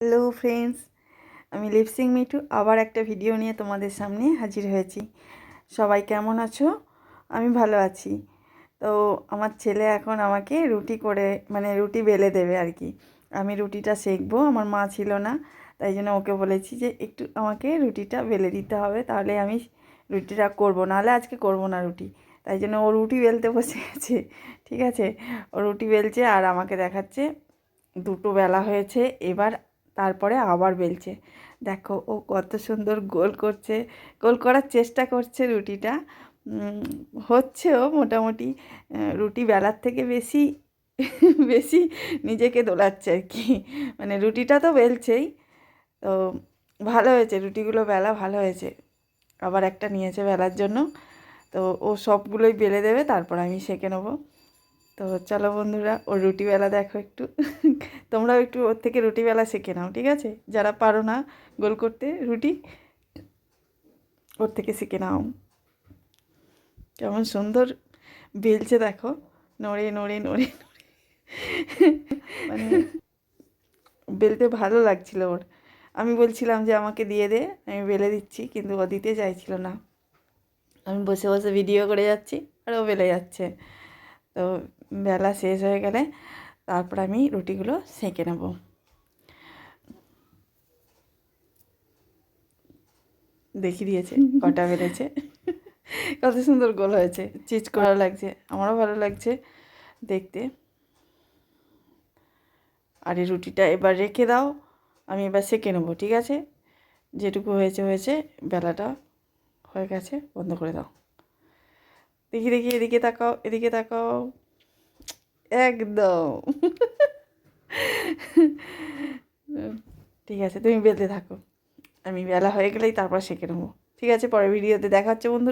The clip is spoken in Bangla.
হ্যালো ফ্রেন্ডস আমি লিপসিং মিঠু আবার একটা ভিডিও নিয়ে তোমাদের সামনে হাজির হয়েছি। সবাই কেমন আছো? আমি ভালো আছি। তো আমার ছেলে এখন আমাকে রুটি করে মানে রুটি বেলে দেবে আর কি। আমি রুটিটা সেকবো, আমার মা ছিল না, তাই জন্য ওকে বলেছি যে একটু আমাকে রুটিটা বেলে দিতে হবে, তাহলে আমি রুটিটা করব। নাহলে আজকে করব না রুটি, তাই জন্য ও রুটি বেলতে বসে গেছে ঠিক আছে? ও রুটি বেলছে আর আমাকে দেখাচ্ছে, দুটো বেলা হয়েছে, এবার তারপরে আবার বেলছে। দেখো, ও কত সুন্দর গোল করছে, গোল করার চেষ্টা করছে রুটিটা। হচ্ছেও মোটামুটি রুটি বেলার থেকে বেশি বেশি নিজেকে দোলাচ্ছে আর কি। মানে রুটিটা তো বেলছেই। তো ভালো হয়েছে, রুটিগুলো বেলা ভালো হয়েছে। আবার একটা নিয়েছে বেলার জন্য। তো ও সবগুলোই বেলে দেবে, তারপর আমি সেঁকে নেব। তো চলো বন্ধুরা, ওর রুটি বেলা দেখো একটু। তোমরাও একটু ওর থেকে রুটি বেলা শিখে নাও, ঠিক আছে? যারা পারো না গোল করতে, রুটি ওর থেকে শিখে নাও। কেমন সুন্দর বেলছে দেখো। নড়ে নড়ে নড়ে নড়ে। মানে বেলতে ভালো লাগছিল ওর। আমি বলছিলাম যে আমাকে দিয়ে দে, আমি বেলে দিচ্ছি, কিন্তু ও দিতে চাইছিল না। আমি বসে বসে ভিডিও করে যাচ্ছি, আর ও বেলে যাচ্ছে। তো বেলা শেষ হয়ে গেলে তারপর আমি রুটিগুলো সেঁকে নেব। দেখি দিয়েছে, কটা বেড়েছে কত সুন্দর গোল হয়েছে চিজ করা লাগছে, আমারও ভালো লাগছে দেখতে। আর এই রুটিটা এবার রেখে দাও, আমি এবার সেঁকে নেব, ঠিক আছে? যেটুকু হয়েছে হয়েছে, বেলাটা হয়ে গেছে, বন্ধ করে দাও। দেখি দেখি, এদিকে তাকাও এদিকে তাকাও। একদম ঠিক আছে, তুমি বেঁধে থাকো। আমি বেলা হয়ে গেলেই তারপর শিখে নেব ঠিক আছে, পরের ভিডিওতে দেখা হচ্ছে, বন্ধু।